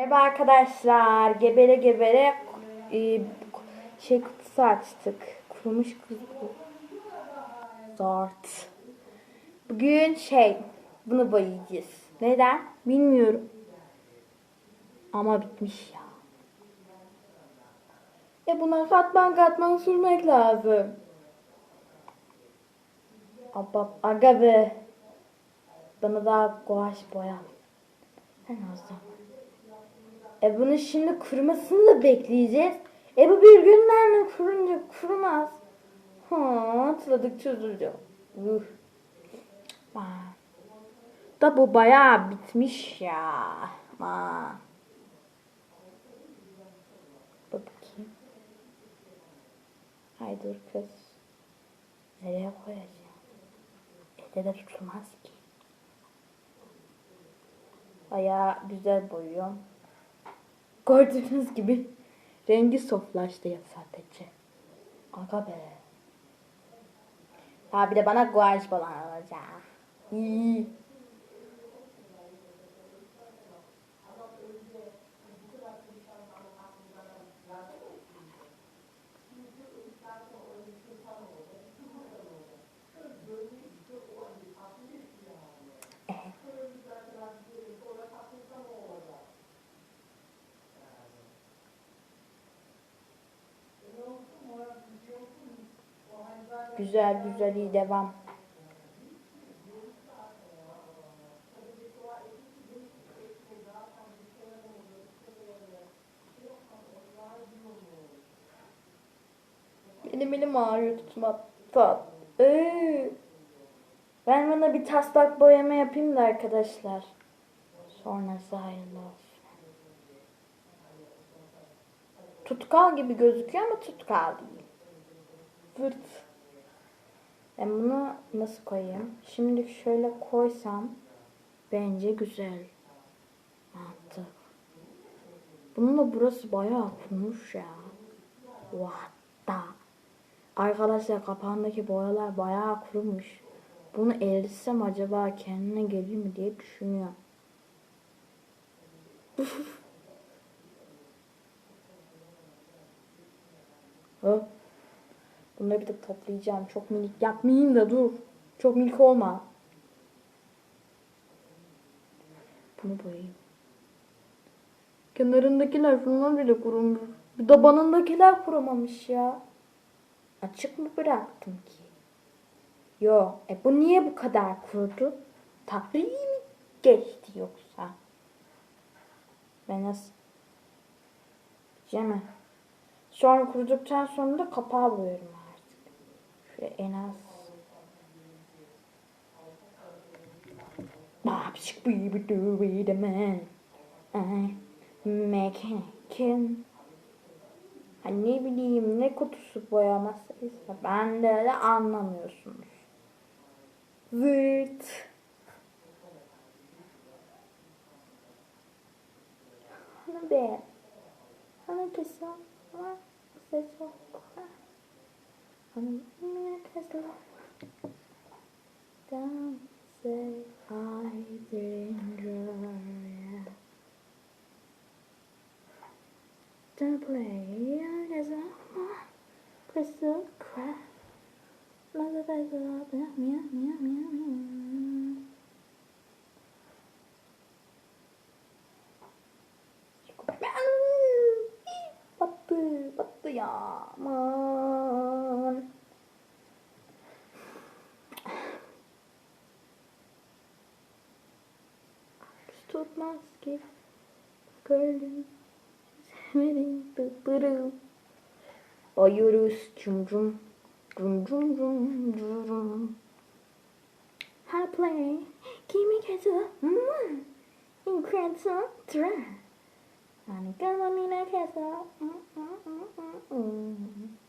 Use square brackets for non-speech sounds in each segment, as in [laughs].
Merhaba arkadaşlar. Gebere gebere e, şey kutusu açtık. Kurumuş kutu. Zart. Bugün şey bunu boyayacağız. Neden? Bilmiyorum. Ama bitmiş ya. E buna katman katman sürmek lazım. Abba, aga be. Bana daha guaş boya. En azından. E bunu şimdi kurumasını da bekleyeceğiz. E bu bir günlerle kurunca kurumaz. Ha, atladık çözüldü. Uh. Vay. Da bu bayağı bitmiş ya. Bak bakayım. Hay dur kız. Nereye koyacağım? Elde de tutulmaz ki. Bayağı güzel boyuyorum. Gördüğünüz gibi rengi soflaştı ya sadece. Aga be. Ha bir de bana guaj falan alacak. İyi. Güzel güzel iyi devam. Benim elim ağrıyor tutmaktan. Ee, Ben bana bir taslak boyama yapayım da arkadaşlar. Sonrası hayırlı olsun. Tutkal gibi gözüküyor ama tutkal değil. Vırt. Ben bunu nasıl koyayım? Şimdi şöyle koysam bence güzel. Mantık. Bunun da burası bayağı kurumuş ya. What the? Arkadaşlar kapağındaki boyalar bayağı kurumuş. Bunu eritсem acaba kendine gelir mi diye düşünüyorum. [laughs] Hı? Bunları bir de toplayacağım. Çok minik yapmayayım da dur. Çok minik olma. Bunu boyayayım. Kenarındakiler şunlar bile kurumuş. Bir tabanındakiler kurumamış ya. Açık mı bıraktım ki? Yo. E bu niye bu kadar kurudu? Tabii mi geçti yoksa? Ben nasıl? Yeme. Sonra kuruduktan sonra da kapağı artık. Şöyle en az. Bir do be the man. I mechanic. Ha ne bileyim ne kutusu boyamasıysa ben de öyle anlamıyorsunuz. Zırt. Hani be. Hani kızım. Ama ses yok. Hani ne kızım. Don't say I danger. Don't play kızım. Crystal crack. Mother face up. Meow meow meow meow meow. Battı, battı ya. Aman. maske gördüm severim pıpırı Ayırız cum drum, drum, drum, drum, drum. How play? Kimi kazu mmm Incredible dress 何かの皆さん、うんうんうんうん。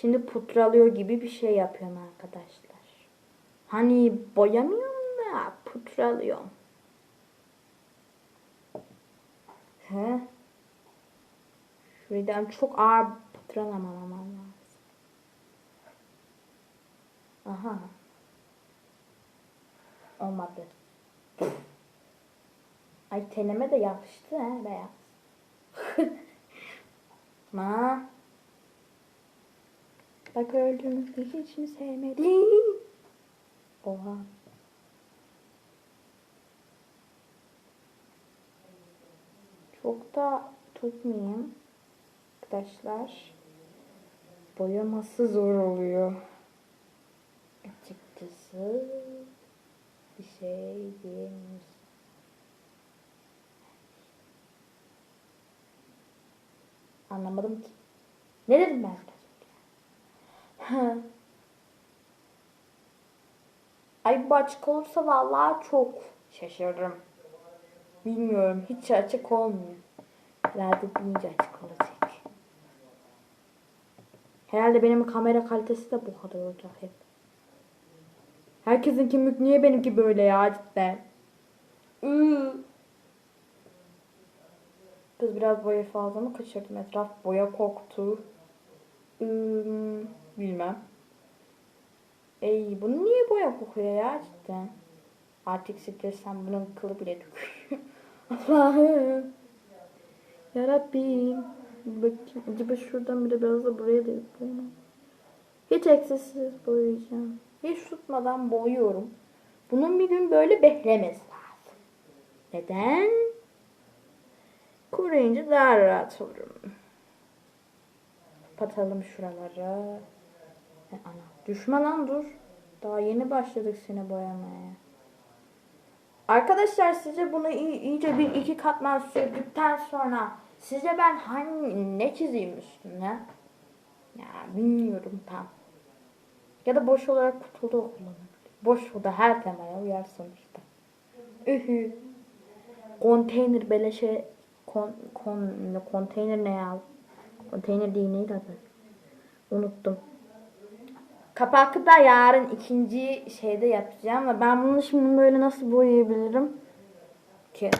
Şimdi pudralıyor gibi bir şey yapıyorum arkadaşlar. Hani boyamıyorum da pudralıyorum. He? Şuradan çok ağır pudralamam lazım. Aha. Olmadı. Ay teneme de yapıştı ha beyaz. [laughs] Ma. Bak öldüğünüzde hiç mi sevmedin? Oha. Çok da tutmayayım. Arkadaşlar. Boyaması zor oluyor. Açıkçası bir şey diyemiyoruz. Anlamadım ki. Ne dedim ben? Ay bu açık olursa vallahi çok şaşırırım. Bilmiyorum hiç açık olmuyor. Herhalde deyince açık olacak. Herhalde benim kamera kalitesi de bu kadar olacak hep. Herkesin kimlik niye benimki böyle ya cidden. Kız biraz boya fazla mı kaçırdım? Etraf boya koktu. Iı, bilmem. Ey bunu niye boya kokuyor ya cidden? Artık stressen bunun kılı bile dökülüyor. [laughs] Allah'ım. Yarabbim. Bakayım. Acaba şuradan bir de biraz da buraya da yapayım. Hiç eksiksiz boyayacağım. Hiç tutmadan boyuyorum. Bunun bir gün böyle beklemesi lazım. Neden? Kuruyunca daha rahat olurum. Kapatalım şuraları. E, ana. Düşme lan dur. Daha yeni başladık seni boyamaya. Arkadaşlar size bunu iyi- iyice bir iki katman sürdükten sonra size ben hangi ne çizeyim üstüne? Ya bilmiyorum tam. Ya da boş olarak kutulu kullanabilirim. Boş o da her temaya uyar sonuçta. Ühü. Konteyner beleşe kon, kon, konteyner ne ya? Konteyner değil neydi adı? Unuttum. Kapakı da yarın ikinci şeyde yapacağım ve ben bunu şimdi böyle nasıl boyayabilirim ki?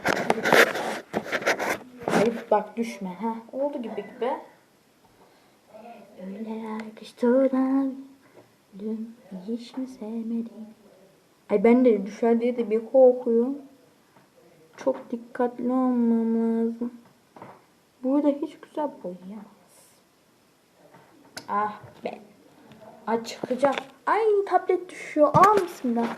Ayıp bak düşme ha. Oldu gibi gibi. Öyle yakıştıran dün hiç mi sevmedin? Ay ben de düşer diye de bir korkuyorum. Çok dikkatli olmam lazım. Burada hiç güzel boyayamaz. Ah be. Ay çıkacak. Ay tablet düşüyor. Aa bismillah.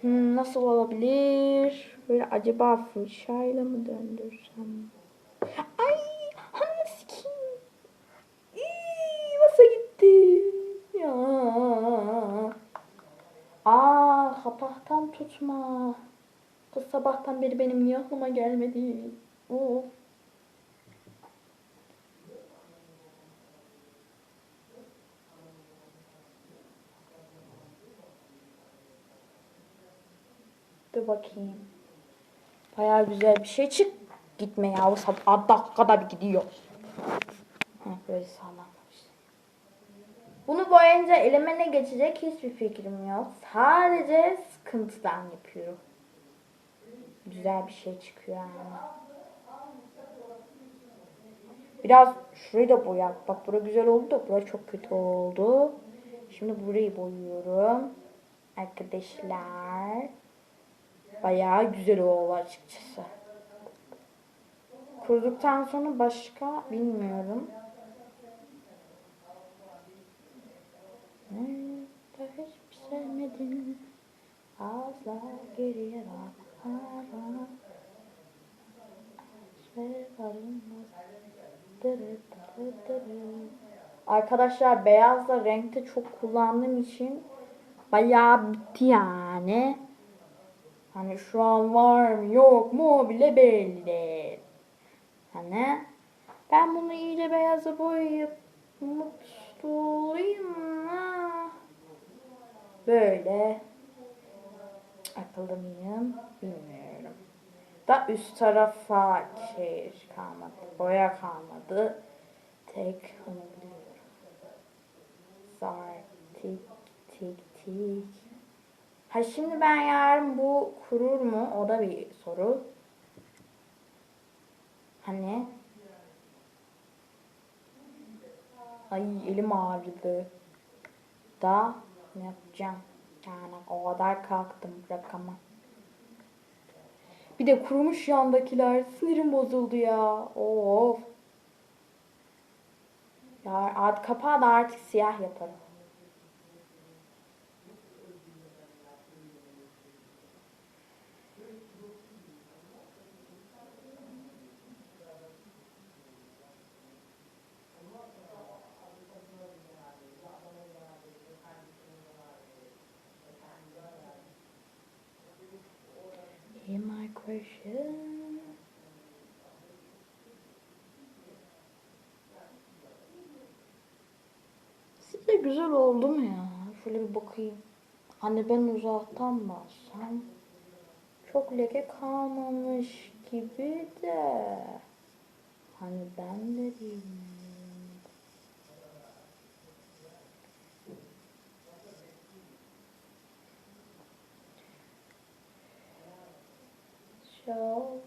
Hmm, nasıl olabilir? Böyle acaba fırçayla mı döndürsem? Ay hanım sikiyim. İyi, Nasıl gitti? Ya. Aa kapaktan tutma. Kız sabahtan beri benim niye aklıma gelmedi? Of. Bakayım. Bayağı güzel bir şey çık. Gitme ya. O dakikada bir gidiyor. Heh, böyle sağlamlamış. Bunu boyayınca elime ne geçecek hiçbir fikrim yok. Sadece sıkıntıdan yapıyorum. Güzel bir şey çıkıyor yani. Biraz şurayı da boyak. Bak bura güzel oldu da bura çok kötü oldu. Şimdi burayı boyuyorum. Arkadaşlar. Bayağı güzel oldu açıkçası. Kuruduktan sonra başka bilmiyorum. Nerede hiç sevmedim. Asla geriye dırı. Arkadaşlar beyazla renkte çok kullandığım için bayağı bitti yani. Hani şu an var mı yok mu bile belli değil. Hani ben bunu iyice beyaza boyayıp mutlu olayım mı? Böyle akıllı mıyım bilmiyorum. Da üst tarafa şey kalmadı. Boya kalmadı. Tek onu biliyorum. Zar tik tik tik. Ha şimdi ben yarın bu kurur mu? O da bir soru. Hani? Ay elim ağrıdı. da ne yapacağım? Yani o kadar kalktım bırakamam. Bir de kurumuş yandakiler. Sinirim bozuldu ya. Of. Ya kapağı da artık siyah yaparım. Question. Sizce güzel oldu mu ya? Şöyle bir bakayım. Hani ben uzaktan baksam çok leke kalmamış gibi de. Hani ben de bilmiyorum. Show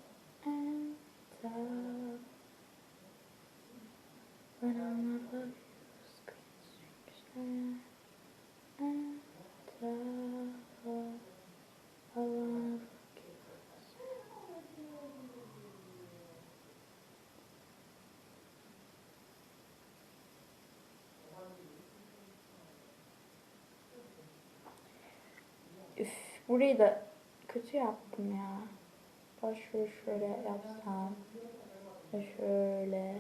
and tell when I'm above you, screen and tell I wanna Üf, burayı da kötü yaptım ya. Baş şöyle yapsam. Şöyle.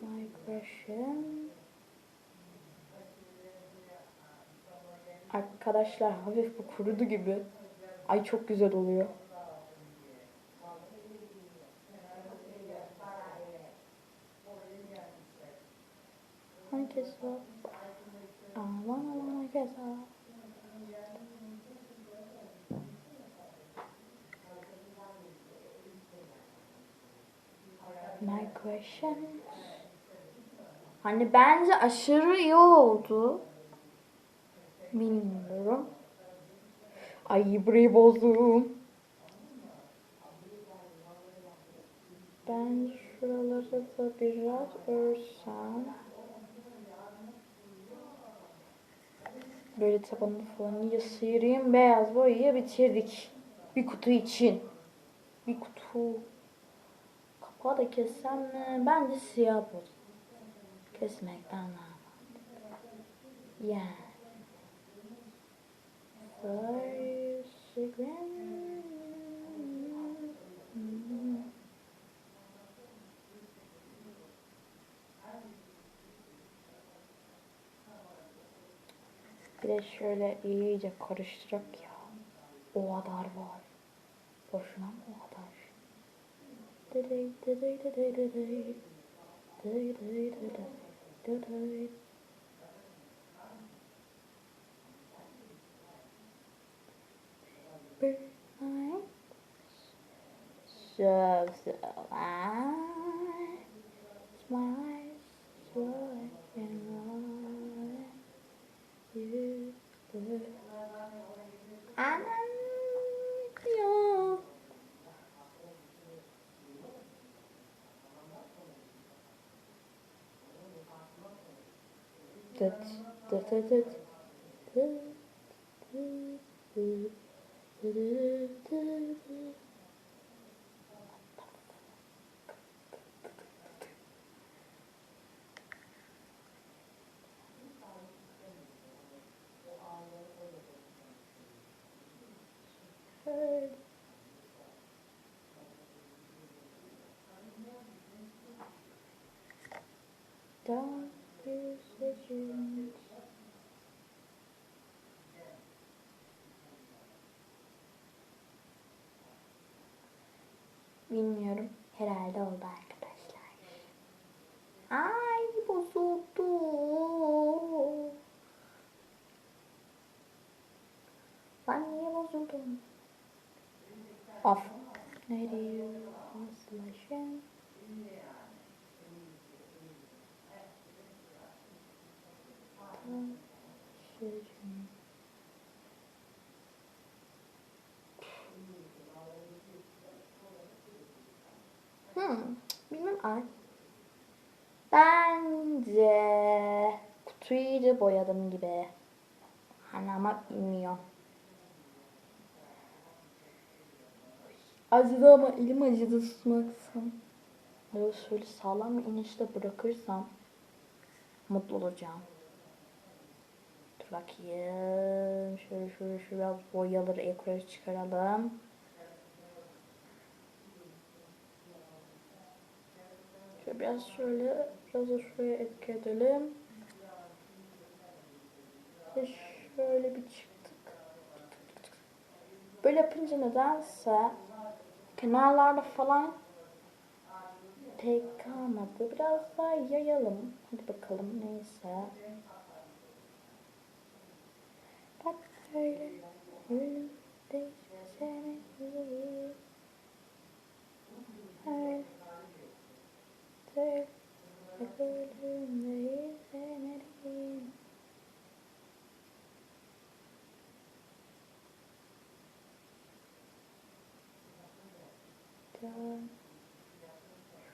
Migration. Arkadaşlar hafif bu kurudu gibi. Ay çok güzel oluyor. Herkes var. Aman aman herkes var. My question. Hani bence aşırı iyi oldu. Bilmiyorum. Ay burayı bozdum. Ben şuraları da biraz örsem. Böyle tabanını falan iyice sıyırayım. Beyaz boyayı bitirdik. Bir kutu için. Bir kutu. Kapağı da kessem mi? Bence siyah bu. Kesmekten daha. First Bir de şöyle iyice karıştırak ya. O kadar var. Boşuna mı o kadar? So, so, I smile, slow and roll. You look. I'm that that that that that that that that that that Bilmiyorum. Herhalde oldu arkadaşlar. Ay bozuldu. Ben niye bozuldum? Of. Ne diyor? Aslaşın. Hmm, bilmem ay. Bence kutu kutuyu iyice boyadım gibi. Hani ama bilmiyorum. Acıdı ama elim acıdı tutmaksın. Böyle şöyle sağlam bir inişte bırakırsam mutlu olacağım. Dur bakayım. Şöyle şöyle şöyle boyaları yukarı çıkaralım. Biraz şöyle biraz da şuraya etki edelim. Ve şöyle bir çıktık. Böyle yapınca nedense kenarlarda falan tek kalmadı. Biraz daha yayalım. Hadi bakalım neyse. Bak böyle I could in the infinity. Dawn.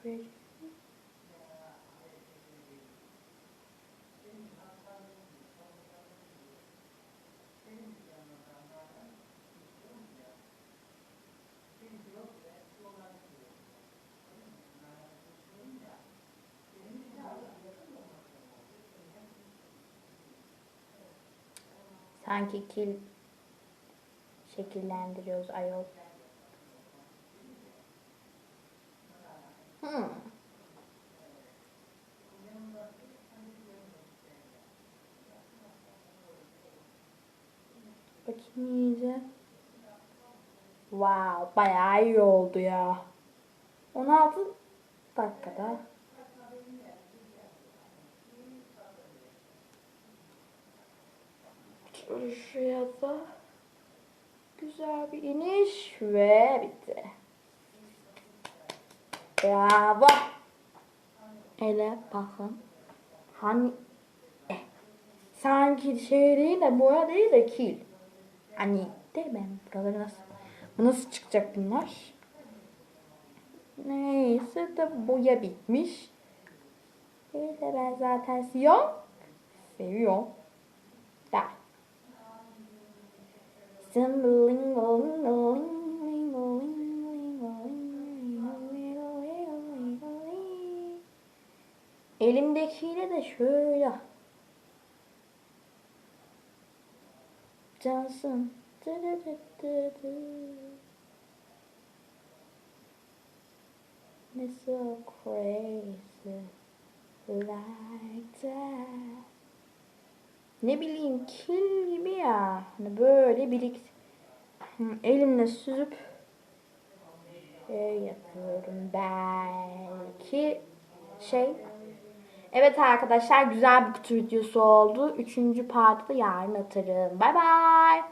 Frigid. Sanki kil şekillendiriyoruz ayol. Hmm. Bakayım iyice. Wow, bayağı iyi oldu ya. 16 dakikada. Şuraya da güzel bir iniş ve bitti. Bravo. Hele bakın. Hani eh, sanki şey değil de boya değil de kil. Hani de ben buraları nasıl nasıl çıkacak bunlar? Neyse de boya bitmiş. Öyle ben zaten siyah seviyorum. Da. Elimdekiyle de şöyle. Cansın. It's so crazy like that. Ne bileyim kil gibi ya. Hani böyle birik Hı, elimle süzüp şey yapıyorum belki şey Evet arkadaşlar güzel bir kutu videosu oldu. Üçüncü partı yarın atarım. Bay bay.